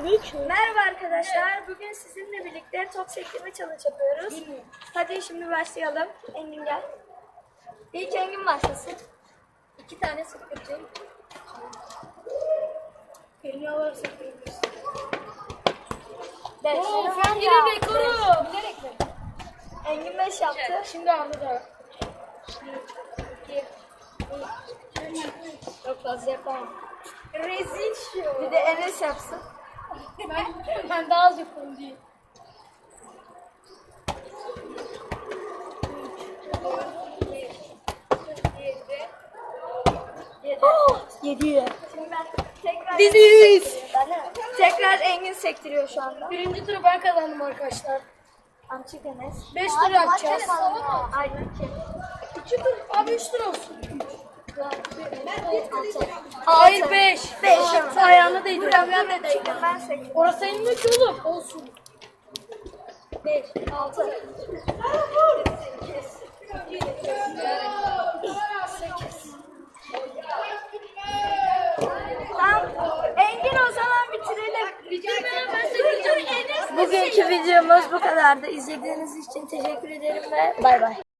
Aleyküm. Merhaba arkadaşlar. Bugün sizinle birlikte top sektirme challenge yapıyoruz. Hadi şimdi başlayalım. Engin gel. İlk Engin başlasın. İki tane sektireceğim. Elini alarak sektirebilirsin. Beş. Oo, rekoru. beş. Bilerek mi? Engin beş yaptı. Şimdi anladı. Çok fazla yapamam. Rezil şu. Bir de Enes yapsın. Ben, ben daha az yapalım. Yedi. Şimdi ben tekrar Biziz. Tekrar Engin sektiriyor şu anda. Birinci turu ben kazandım arkadaşlar. Amçık Enes. Beş tur yapacağız. Aynen ki. İki tur. Abi üç tur olsun. Hayır beş. Beş. Sen ayağına değdir. Buram yanına değdim. Ben sektim. Orası sayılmıyor ki oğlum. Olsun. Beş. Altı. Tamam. Engin o zaman bitirelim. Bugünkü videomuz bu kadardı. İzlediğiniz için teşekkür ederim ve bay bay.